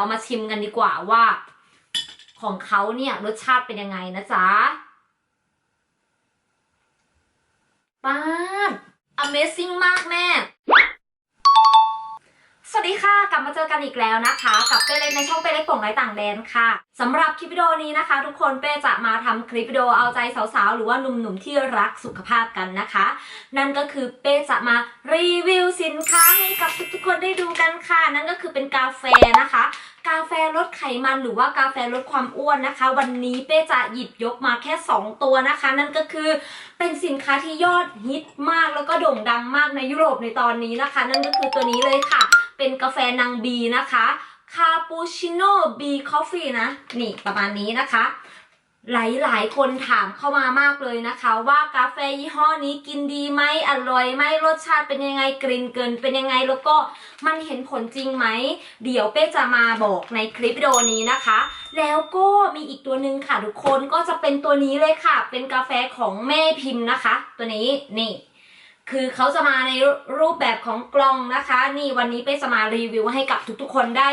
เรามาชิมกันดีกว่าว่า ของเขาเนี่ยรสชาติเป็นยังไงนะจ๊ะป้า Amazing มากแม่ สวัสดีค่ะ กลับมาเจอกันอีกแล้วนะคะ กับเป้เล็กในช่องเป้เล็กป่งไร้ต่างแดนค่ะสำหรับคลิปวิดีโอนี้นะคะ ทุกคนเป้จะมาทำคลิปวิดีโอเอาใจสาวๆ หรือว่าหนุ่มๆที่รักสุขภาพกันนะคะ นั่นก็คือเป้จะมารีวิวสินค้าให้กับทุกๆคนได้ดูกันค่ะ นั่นก็คือเป็นกาแฟนะคะกาแฟลดไขมันหรือว่ากาแฟลดความอ้วนนะคะ วันนี้เป้จะหยิบยกมาแค่ 2 ตัวนะคะ นั่นก็คือเป็นสินค้าที่ยอดฮิตมากแล้วก็โด่งดังมากในยุโรปในตอนนี้นะคะ นั่นก็คือตัวนี้เลยค่ะ เป็นกาแฟนางบีนะคะคาปูชิโน่บีคอฟฟี่นะ นี่ประมาณนี้นะคะ หลายๆ คนถามเข้ามามากเลยนะคะ ว่ากาแฟยี่ห้อนี้กินดีไหมอร่อยไหมรสชาติเป็นยังไงกลิ่นเกินเป็นยังไงแล้วก็มันเห็นผลจริงไหม เดี๋ยวเป้จะมาบอกในคลิปวิดีโอนี้นะคะ แล้วก็มีอีกตัวหนึ่งค่ะทุกคนก็จะเป็นตัวนี้เลยค่ะ เป็นกาแฟของแม่พิมพ์นะคะ ตัวนี้นี่ คือเขาจะมาในรูปแบบของกล่องนะคะ นี่วันนี้เป้จะมารีวิวให้กับทุกๆ คนได้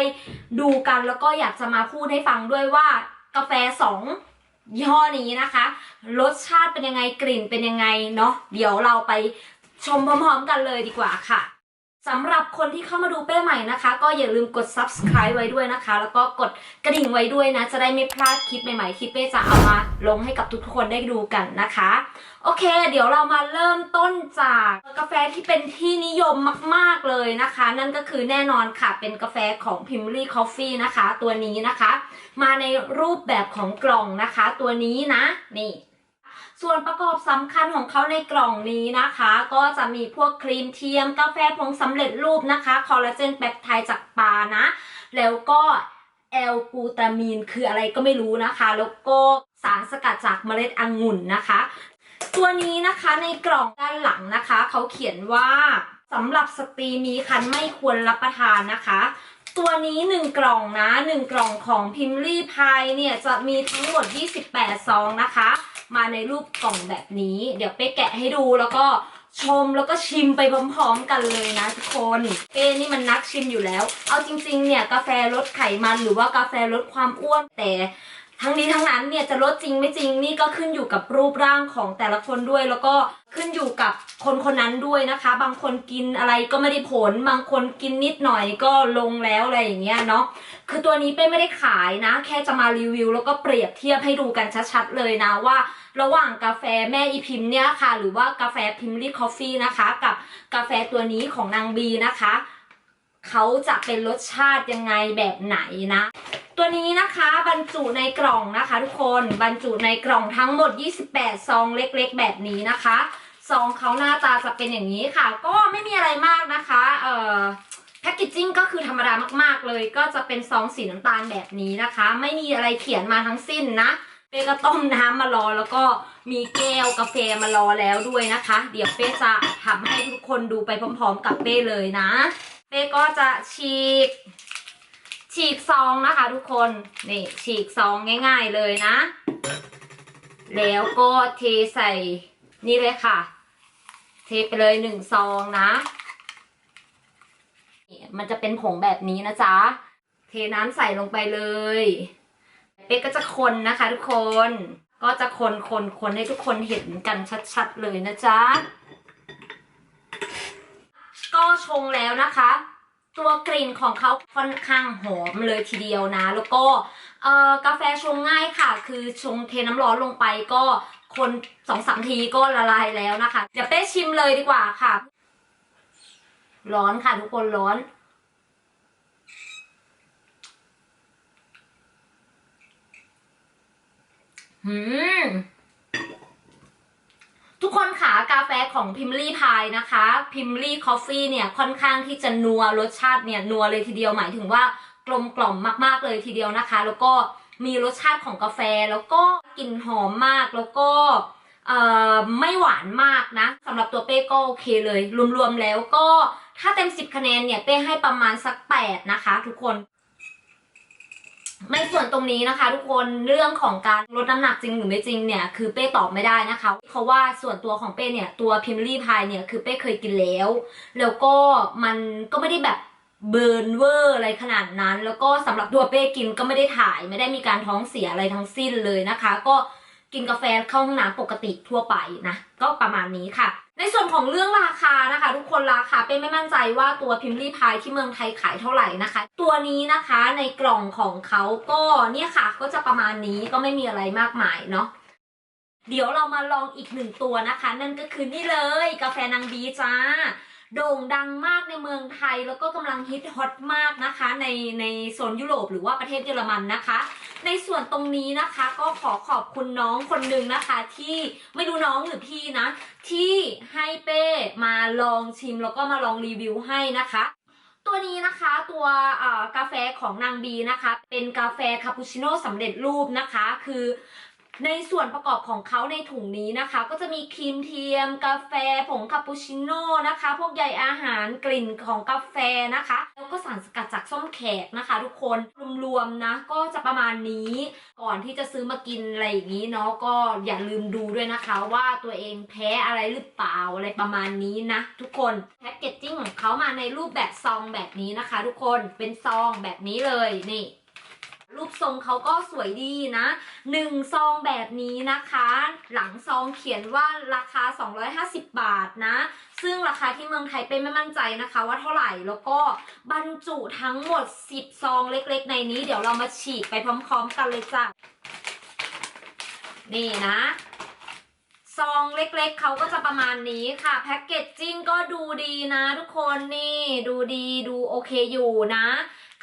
ดูกันแล้วก็อยากจะมาพูดให้ฟังด้วยว่ากาแฟสองยี่ห้อนี้นะคะ รสชาติเป็นยังไงกลิ่นเป็นยังไงเนาะเดี๋ยวเราไปชมพร้อมๆกันเลยดีกว่าค่ะ สำหรับคนที่เข้ามาดูเป้ใหม่นะคะ ก็อย่าลืมกด subscribe ไว้ด้วยนะคะ แล้วก็กดกระดิ่งไว้ด้วยนะ จะได้ไม่พลาดคลิปใหม่ๆที่เป้จะเอามาลงให้กับทุกคนได้ดูกันนะคะ โอเค เดี๋ยวเรามาเริ่มต้นจากกาแฟที่เป็นที่นิยมมากๆเลยนะคะ นั่นก็คือแน่นอนค่ะ เป็นกาแฟของ p i m l y Coffee นะคะ ตัวนี้นะคะ มาในรูปแบบของกล่องนะคะ ตัวนี้นะนี่ ส่วนประกอบสำคัญของเขาในกล่องนี้นะคะ ก็จะมีพวกครีมเทียม กาแฟผงสำเร็จรูปนะคะ คอลลาเจนแปปไทด์จากปลานะ แล้วก็แอลกูตามีนคืออะไรก็ไม่รู้นะคะ แล้วก็สารสกัดจากเมล็ดองุ่นนะคะ ตัวนี้นะคะในกล่องด้านหลังนะคะ เขาเขียนว่าสำหรับสตรีมีครรภ์ไม่ควรรับประทานนะคะ ตัวนี้1กล่องนะ1กล่องของพิมลี่พายเนี่ยจะมีทั้งหมด 28 ซองนะคะ มาในรูปกล่องแบบนี้ เดี๋ยวเป๊กแกะให้ดูแล้วก็ชมแล้วก็ชิมไปพร้อมๆกันเลยนะทุกคนเป้นี่มันนักชิมอยู่แล้ว เอาจริงๆเนี่ยกาแฟลดไขมันหรือว่ากาแฟลดความอ้วนแต่ ทั้งนี้ทั้งนั้นเนี่ยจะลดจริงไม่จริงนี่ก็ขึ้นอยู่กับรูปร่างของแต่ละคนด้วย แล้วก็ขึ้นอยู่กับคนคนนั้นด้วยนะคะ บางคนกินอะไรก็ไม่ได้ผล บางคนกินนิดหน่อยก็ลงแล้วอะไรอย่างเงี้ยเนาะคือตัวนี้เป้ไม่ได้ขายนะ แค่จะมารีวิว แล้วก็เปรียบเทียบให้ดูกันชัดๆเลยนะว่า ระหว่างกาแฟแม่อีพิมพ์เนี่ยค่ะ หรือว่ากาแฟพิมลี่คอฟฟี่นะคะ กับกาแฟตัวนี้ของนางบีนะคะเขาจะเป็นรสชาติยังไงแบบไหนนะ ตัวนี้นะคะบรรจุในกล่องนะคะ ทุกคนบรรจุในกล่องทั้งหมด 28 ซองเล็กๆ แบบนี้นะคะซองเขาหน้าตาจะเป็นอย่างนี้ค่ะ ก็ไม่มีอะไรมากนะคะเอ่อแพคเกจจิ้งก็คือธรรมดามากๆเลย ก็จะเป็นซองสีน้ำตาลแบบนี้นะคะ ไม่มีอะไรเขียนมาทั้งสิ้นนะเป้ก็ต้มน้ำมารอแล้วก็มีแก้วกาแฟมารอแล้วด้วยนะคะ เดี๋ยวเป้จะทำให้ทุกคนดูไปพร้อม ๆ กับเป้เลยนะ เป้ก็จะฉีก ฉีกซองนะคะทุกคนนี่ฉีกซองง่าย ๆเลยนะ แล้วก็เทใส่นี่เลยค่ะ เทไปเลยหนึ่งซองนะมันจะเป็นผงแบบนี้นะจ๊ะ เทน้ำใส่ลงไปเลย เป๊กก็จะคนนะคะทุกคน ก็จะคนคนคนให้ทุกคนเห็นกันชัดๆเลยนะจ๊ะ ก็ชงแล้วนะคะ ตัวกลิ่นของเขาค่อนข้างหอมเลยทีเดียวนะ แล้วก็กาแฟชงง่ายค่ะ คือชงเทน้ำร้อนลงไปก็คนสองสามทีก็ละลายแล้วนะคะ เดี๋ยวเป้ชิมเลยดีกว่าค่ะ ร้อนค่ะทุกคนร้อนหืม ทุกคนขากาแฟของพิมลี่พายนะคะพิมลี่คอฟฟี่เนี่ยค่อนข้างที่จะนัวรสชาติเนี่ยนัวเลยทีเดียวหมายถึงว่ากลมกล่อมมากๆเลยทีเดียวนะคะ แล้วก็มีรสชาติของกาแฟแล้วก็กลิ่นหอมมากแล้วก็ไม่หวานมากนะสำหรับตัวเป้ก็โอเคเลย รวมๆแล้วก็ถ้าเต็ม 10 คะแนนเนี่ยเป้ให้ประมาณสัก 8 นะคะทุกคน ในส่วนตรงนี้นะคะ ทุกคนเรื่องของการลดน้ำหนักจริงหรือไม่จริงเนี่ยคือเป้ตอบไม่ได้นะคะ เพราะว่าส่วนตัวของเป้เนี่ยตัวพิมลี่พายเนี่ยคือเป้เคยกินแล้ว แล้วก็มันก็ไม่ได้แบบเบิร์นเวอร์อะไรขนาดนั้น แล้วก็สำหรับตัวเป้กินก็ไม่ได้ถ่าย ไม่ได้มีการท้องเสียอะไรทั้งสิ้นเลยนะคะ ก็กินกาแฟเข้าห้องน้ำปกติทั่วไปนะก็ประมาณนี้ค่ะ ในส่วนของเรื่องราคานะคะ ทุกคนราคาเป้ไม่มั่นใจว่าตัวพิมพ์รีพายที่เมืองไทยขายเท่าไหร่นะคะ ตัวนี้นะคะในกล่องของเขาก็เนี่ยค่ะ ก็จะประมาณนี้ก็ไม่มีอะไรมากมายเนาะเดี๋ยวเรามาลองอีกหนึ่งตัวนะคะ นั่นก็คือนี่เลยกาแฟนางบีจ้าโด่งดังมากในเมืองไทยแล้วก็กำลังฮิตฮอตมากนะคะ ในในโซนยุโรปหรือว่าประเทศเยอรมันนะคะ ในส่วนตรงนี้นะคะก็ขอขอบคุณน้องคนหนึ่งนะคะ ที่ไม่รู้น้องหรือพี่นะ ที่ให้เป้มาลองชิมแล้วก็มาลองรีวิวให้นะคะตัวนี้นะคะตัวกาแฟของนางบีนะคะ เป็นกาแฟคาปูชิโน่สำเร็จรูปนะคะ คือ ในส่วนประกอบของเขาในถุงนี้นะคะ ก็จะมีครีมเทียม กาแฟผงคาปูชิโน่นะคะ พวกใยอาหารกลิ่นของกาแฟนะคะ แล้วก็สารสกัดจากส้มแขกนะคะ ทุกคนรวมๆนะ ก็จะประมาณนี้ก่อนที่จะซื้อมากินอะไรอย่างนี้เนาะก็อย่าลืมดูด้วยนะคะ ว่าตัวเองแพ้อะไรหรือเปล่าอะไรประมาณนี้นะ ทุกคนแพ็กเกจจิ้งของเขามาในรูปแบบซองแบบนี้นะคะ ทุกคนเป็นซองแบบนี้เลยนี่ รูปทรงเขาก็สวยดีนะหนึ่งซองแบบนี้นะคะ หลังซองเขียนว่าราคา 250 บาทนะ ซึ่งราคาที่เมืองไทยเป็นไม่มั่นใจนะคะ ว่าเท่าไหร่แล้วก็บรรจุทั้งหมด 10 ซองเล็กๆ ในนี้ เดี๋ยวเรามาฉีกไปพร้อมๆ กันเลยจ้ะนี่นะซองเล็กๆ เขาก็จะประมาณนี้ค่ะ แพ็กเกจจิ้งก็ดูดีนะทุกคนนี่ ดูดีดูโอเคอยู่นะ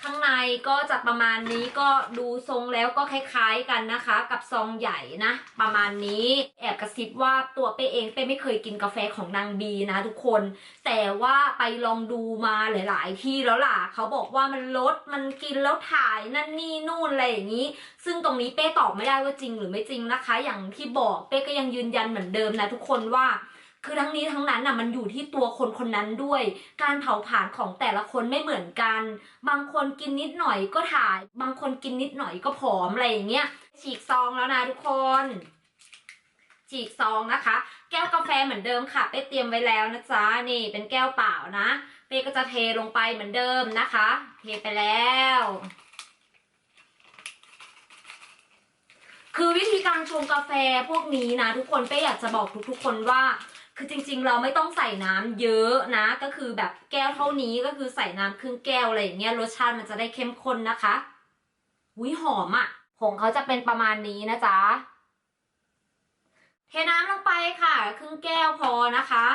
ข้างในก็จะประมาณนี้ก็ดูทรงแล้วก็คล้ายๆกันนะคะ กับซองใหญ่นะ ประมาณนี้แอบกระซิบว่าตัวเป้เองเป้ไม่เคยกินกาแฟของนางบีนะทุกคน แต่ว่าไปลองดูมาหลายๆ ที่แล้วล่ะเขาบอกว่ามันลดมันกินแล้วถ่ายนั่นนี่นู่นอะไรอย่างนี้ ซึ่งตรงนี้เป้ตอบไม่ได้ว่าจริงหรือไม่จริงนะคะ อย่างที่บอกเป้ก็ยังยืนยันเหมือนเดิมนะทุกคนว่า คือทั้งนี้ทั้งนั้นน่ะมันอยู่ที่ตัวคนคนนั้นด้วย การเผาผลาญของแต่ละคนไม่เหมือนกัน บางคนกินนิดหน่อยก็ถ่าย บางคนกินนิดหน่อยก็ผอมอะไรอย่างเงี้ยฉีกซองแล้วนะทุกคนฉีกซองนะคะ แก้วกาแฟเหมือนเดิมค่ะ เป้เตรียมไว้แล้วนะจ๊ะนี่เป็นแก้วเปล่านะ เป้ก็จะเทลงไปเหมือนเดิมนะคะ เทไปแล้วคือวิธีการชงกาแฟพวกนี้นะทุกคนเป้อยากจะบอกทุกๆคนว่า คือจริง ๆ เราไม่ต้องใส่น้ำเยอะนะ ก็คือแบบแก้วเท่านี้ก็คือใส่น้ำครึ่งแก้วอะไรอย่างเงี้ยรสชาติมันจะได้เข้มข้นนะคะหุยหอมอะ่ะผงเขาจะเป็นประมาณนี้นะจ๊ะเทน้ำลงไปค่ะครึ่งแก้วพอนะคะ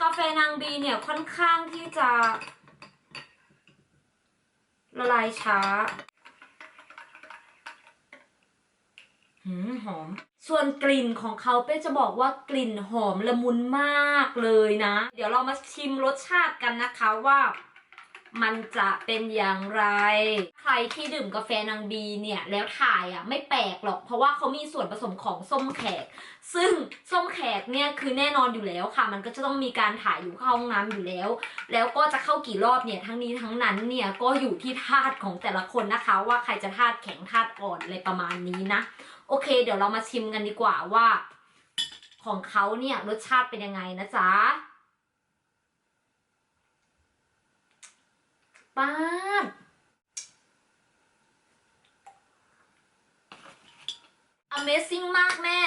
กาแฟนางบีเนี่ยค่อนข้างที่จะ ละลายช้าหืมหอมส่วนกลิ่นของเขาเป้จะบอกว่ากลิ่นหอมละมุนมากเลยนะ เดี๋ยวเรามาชิมรสชาติกันนะคะว่ามันจะเป็นอย่างไร ใครที่ดื่มกาแฟนางบีเนี่ยแล้วถ่ายอะไม่แปลกหรอกเพราะว่าเขามีส่วนผสมของส้มแขก ซึ่งส้มแขกเนี่ยคือแน่นอนอยู่แล้วค่ะ มันก็จะต้องมีการถ่ายอยู่เข้าห้องน้ำอยู่แล้ว แล้วก็จะเข้ากี่รอบเนี่ยทั้งนี้ทั้งนั้นเนี่ยก็อยู่ที่ธาตุของแต่ละคนนะคะ ว่าใครจะธาตุแข็งธาตุอ่อนอะไรประมาณนี้นะ โอเค เดี๋ยวเรามาชิมกันดีกว่าว่า ของเขาเนี่ยรสชาติเป็นยังไงนะจ๊ะป้าด Amazing มากแม่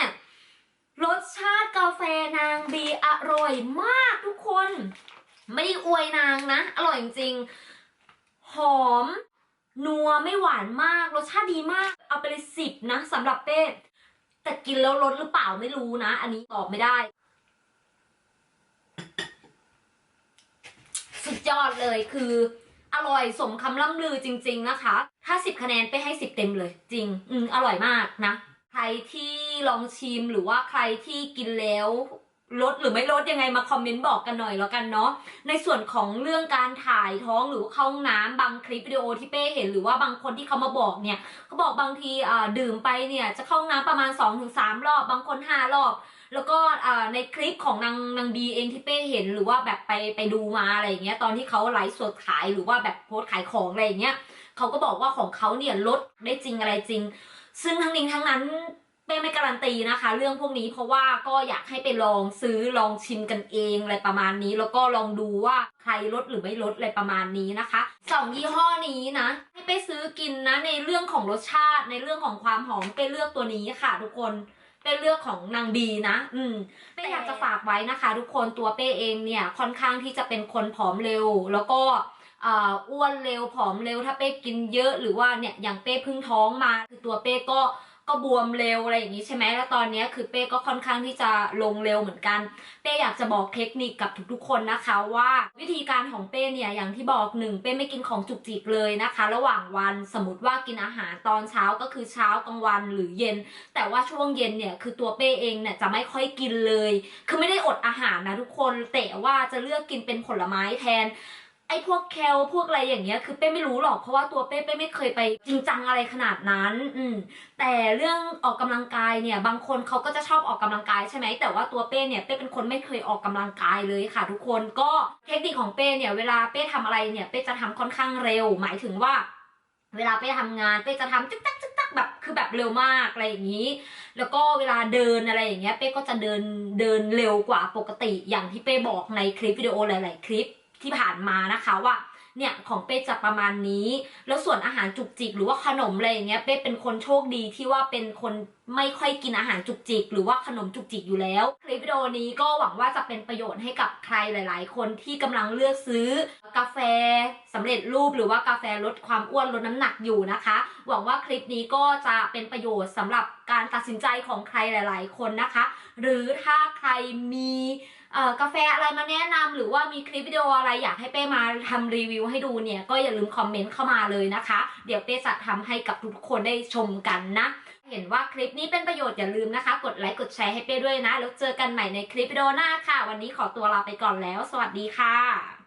รสชาติกาแฟนางบีอร่อยมากทุกคน ไม่ได้อวยนางนะ อร่อยจริง หอม นัวไม่หวานมาก รสชาติดีมาก เอาไปเลยสิบนะสำหรับเป้แต่กินแล้วลดหรือเปล่าไม่รู้นะ อันนี้ตอบไม่ได้ สุดยอดเลยคือ อร่อยสมคำล่ำลือจริง ๆนะคะ ถ้าสิบคะแนนไปให้สิบเต็มเลย จริง อืมอร่อยมากนะ ใครที่ลองชิมหรือว่าใครที่กินแล้ว ลดหรือไม่ลดยังไงมาคอมเมนต์บอกกันหน่อยแล้วกันเนาะในส่วนของเรื่องการถ่ายท้องหรือเข้าห้องน้ำบางคลิปวิดีโอที่เป้เห็นหรือว่าบางคนที่เขามาบอกเนี่ยเขาบอกบางทีอ่าดื่มไปเนี่ยจะเข้าห้องน้ำประมาณ 2-3 รอบบางคน 5 รอบ แล้วก็อ่าในคลิปของนางนางบีเองที่เป้เห็นหรือว่าแบบไปไปดูมาอะไรอย่างเงี้ยตอนที่เขาไลฟ์สดขายหรือว่าแบบโพสขายของอะไรอย่างเงี้ยเขาก็บอกว่าของเขาเนี่ยลดได้จริงอะไรจริง ซึ่งทั้งนี้ทั้งนั้น เป้ไม่การันตีนะคะ เรื่องพวกนี้เพราะว่าก็อยากให้ไปลองซื้อลองชิมกันเองอะไรประมาณนี้ แล้วก็ลองดูว่าใครลดหรือไม่ลดอะไรประมาณนี้นะคะสองยี่ห้อนี้นะให้ไปซื้อกินนะในเรื่องของรสชาติ ในเรื่องของความหอมไปเลือกตัวนี้ค่ะ ทุกคนเป็นเลือกของนางดีนะ อืมเป้อยากจะฝากไว้นะคะ ทุกคนตัวเป้เองเนี่ยค่อนข้างที่จะเป็นคนผอมเร็ว แล้วก็อ้วนเร็วผอมเร็วถ้าเป้กินเยอะหรือว่าเนี่ยอย่างเป้พึ่งท้องมาคือตัวเป้ก็ ก็บวมเร็วอะไรอย่างนี้ใช่ไหมแล้วตอนนี้คือเป้ก็ค่อนข้างที่จะลงเร็วเหมือนกัน เป้อยากจะบอกเทคนิคกับทุกๆคนนะคะ ว่าวิธีการของเป้เนี่ยอย่างที่บอกหนึ่งเป้ไม่กินของจุกจิกเลยนะคะ ระหว่างวันสมมติว่ากินอาหารตอนเช้าก็คือเช้ากลางวันหรือเย็น แต่ว่าช่วงเย็นเนี่ยคือตัวเป้เองเนี่ยจะไม่ค่อยกินเลย คือไม่ได้อดอาหารนะทุกคนแต่ว่าจะเลือกกินเป็นผลไม้แทน ไอ้พวกแคลพวกอะไรอย่างเงี้ยคือเป้ไม่รู้หรอกเพราะว่าตัวเป้เป้ไม่เคยไปจริงจังอะไรขนาดนั้น อืมแต่เรื่องออกกำลังกายเนี่ย บางคนเขาก็จะชอบออกกำลังกายใช่ไหมแต่ว่าตัวเป้เนี่ยเป้เป็นคนไม่เคยออกกำลังกายเลยค่ะ ทุกคนก็เทคนิคของเป้เนี่ยเวลาเป้ทำอะไรเนี่ยเป้จะทำค่อนข้างเร็ว หมายถึงว่า เวลาเป้ทำงานเป้จะทำจึ๊กตักจึ๊กตักแบบคือแบบเร็วมากอะไรอย่างนี้ แล้วก็เวลาเดินอะไรอย่างเงี้ยเป้ก็จะเดินเดินเร็วกว่าปกติอย่างที่เป้บอกในคลิปวิดีโอหลาย ๆ คลิป ที่ผ่านมานะคะว่าเนี่ยของเป้จะประมาณนี้ แล้วส่วนอาหารจุกจิกหรือว่าขนมอะไรอย่างเงี้ยเป้เป็นคนโชคดีที่ว่าเป็นคนไม่ค่อยกินอาหารจุกจิก หรือว่าขนมจุกจิกอยู่แล้ว คลิปวิดีโอนี้ก็หวังว่าจะเป็นประโยชน์ให้กับใครหลาย ๆ คนที่กำลังเลือกซื้อกาแฟสำเร็จรูปหรือว่ากาแฟลดความอ้วนลดน้ำหนักอยู่นะคะ หวังว่าคลิปนี้ก็จะเป็นประโยชน์สำหรับ การตัดสินใจของใครหลาย ๆ คนนะคะ หรือถ้าใครมีกาแฟอะไรมาแนะนำหรือว่ามีคลิปวิดีโออะไรอยากให้เป้มาทำรีวิวให้ดูเนี่ย ก็อย่าลืมคอมเมนต์เข้ามาเลยนะคะ เดี๋ยวเป้จะทำให้กับทุกคนได้ชมกันนะ เห็นว่าคลิปนี้เป็นประโยชน์อย่าลืมนะคะ กดไลค์กดแชร์ให้เป้ด้วยนะ แล้วเจอกันใหม่ในคลิปวิดีโอหน้าค่ะ วันนี้ขอตัวลาไปก่อนแล้ว สวัสดีค่ะ